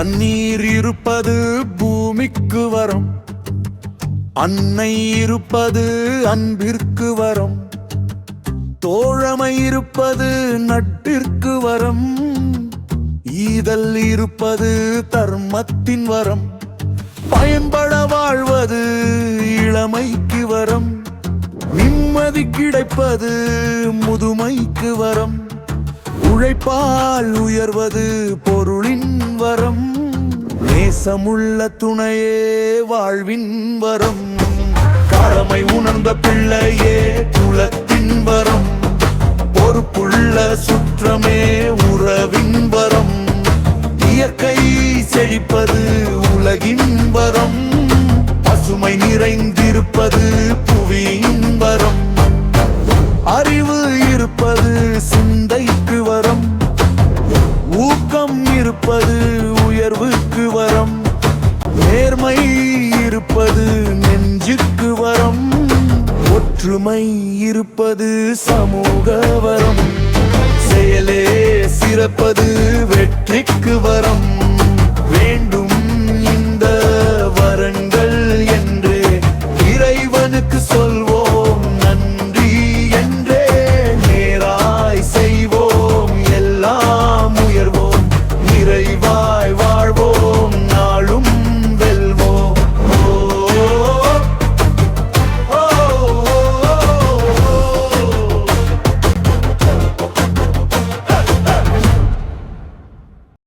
தண்ணீர் இருப்பது பூமிக்கு வரும். அன்னை இருப்பது அன்பிற்கு வரும். தோழமை இருப்பது நட்டிற்கு வரம். ஈதல் இருப்பது தர்மத்தின் வரம். பயன்பட வாழ்வது இளமைக்கு வரம். நிம்மதி கிடைப்பது முதுமைக்கு வரம். உழைப்பால் உயர்வது பொருளின் வரம். நேசமுள்ள துணையே வாழ்வின் வரம். கடமை உணர்ந்த பிள்ளையே குலத்தின் வரம். பொறுப்புள்ள சுற்றமே உறவின் வரம். இயற்கை செழிப்பது உலகின் வரம். பசுமை நிறைந்திருப்பது புவியின் வரம். அறிவு இருப்பது சிந்த இருப்பது உயர்வுக்கு வரம். நேர்மை இருப்பது நெஞ்சுக்கு வரம். ஒற்றுமை இருப்பது சமூக வரம். செயலே சிறப்பது